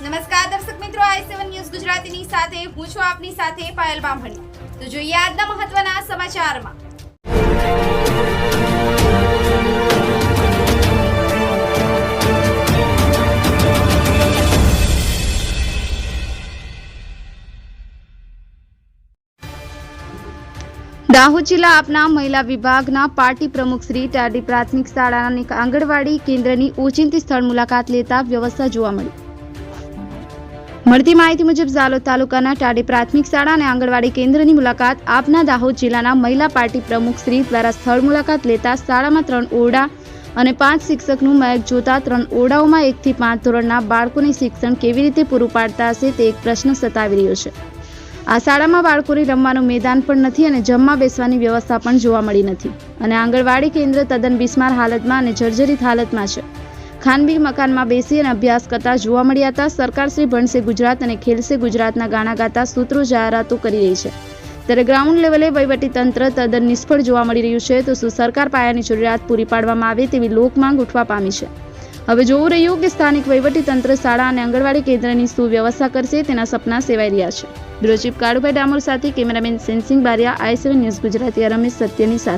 નમસ્કાર દર્શક મિત્રો, આઈ સેવન ન્યૂઝ ગુજરાતીની સાથે, હું છું આપની સાથે પાયલ બામણી. તો જોઈએ આજના મહત્વના સમાચારમાં. દાહોદ જિલ્લા આપના મહિલા વિભાગના પાર્ટી પ્રમુખ શ્રી ટાડી પ્રાથમિક શાળાની આંગણવાડી કેન્દ્રની ઓચિંતી સ્થળ મુલાકાત લેતા વ્યવસ્થા જોવા મળી. મળતી માહિતી મુજબ ઝાલોદ તાલુકાના ટાડી પ્રાથમિક શાળા અને આંગણવાડી કેન્દ્રની મુલાકાત આપના દાહોદ જિલ્લાના મહિલા પાર્ટી પ્રમુખ શ્રી દ્વારા સ્થળ મુલાકાત લેતા શાળામાં ત્રણ ઓરડા અને પાંચ શિક્ષકનું મયક જોતા ત્રણ ઓરડાઓમાં એકથી પાંચ ધોરણના બાળકોને શિક્ષણ કેવી રીતે પૂરું પાડતા હશે તે એક પ્રશ્ન સતાવી રહ્યો છે. આ શાળામાં બાળકોને રમવાનું મેદાન પણ નથી અને જમવા બેસવાની વ્યવસ્થા પણ જોવા મળી નથી. અને આંગણવાડી કેન્દ્ર તદ્દન બિસ્માર હાલતમાં અને જર્જરિત હાલતમાં છે. ખાનગી મકાનમાં બેસી અને અભ્યાસ કરતા જોવા મળ્યા હતા. સરકાર શ્રી ભણશે ગુજરાત અને ખેલશે ગુજરાતના ગાણા ગાતા સૂત્રો જાહેરાતો કરી રહી છે. ત્યારે ગ્રાઉન્ડ લેવલે વહીવટી તંત્ર તદ્દન નિષ્ફળ જોવા મળી રહ્યું છે. તો શું સરકાર પાયાની જરૂરિયાત પૂરી પાડવામાં આવે તેવી લોકમાંગ ઉઠવા પામી છે. હવે જોવું રહ્યું કે સ્થાનિક વહીવટી તંત્ર શાળા અને આંગણવાડી કેન્દ્રની શું વ્યવસ્થા કરશે તેના સપના સેવાઈ રહ્યા છે. બ્યુરો ચીફ કાળુભાઈ ડામોર સાથે cameraman Sensing Baria, I seven news Gujarati, Ramesh સત્યની સાથે.